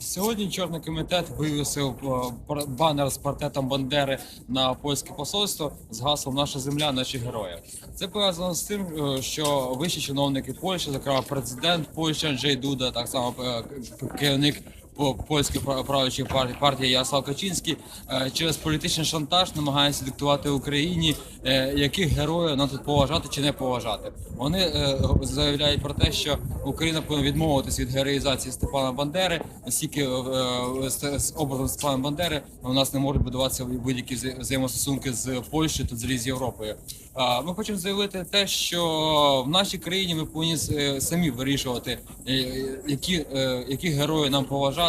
Сьогодні чорний комітет вивісив е, банер з портретом Бандери на польське посольство з гаслом Наша земля, наші герої. Це пов'язано з тим, е, що вищі чиновники Польщі, зокрема президент Польщі Анджей Дуда, так само е, керівник польської пра- правлячої партії партії Ярослав Качинський е, через політичний шантаж намагається диктувати Україні, е, яких героїв нам тут поважати чи не поважати. Вони е, заявляють про те, що Україна повинна відмовитися від героїзації Степана Бандери, оскільки з образом Степана Бандери у нас не можуть будуватися будь-які вза- взаємостосунки з Польщею та з Європою. Ми хочемо заявити те, що в нашій країні ми повинні самі вирішувати, які, які герої нам поважати,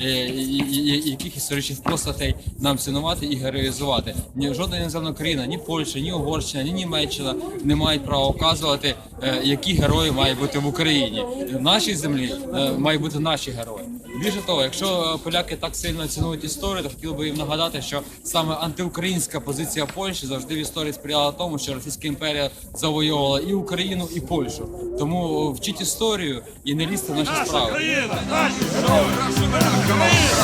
е, і- і- яких історичних постатей нам цінувати і героїзувати. Ні жодна іноземна країна, ні Польща, ні Угорщина, ні Німеччина не мають права вказувати, е, які герої мають бути в Україні. В нашій землі е, мають бути наші герої. Більше того, якщо е, поляки так сильно цінують історію, то хотів би їм нагадати, що саме антиукраїнська позиція Польщі завжди в історії сприяла тому, що Російська імперія завойовувала і Україну, і Польщу. Тому вчіть історію і не лізьте в наші справи. Країна, наші наша!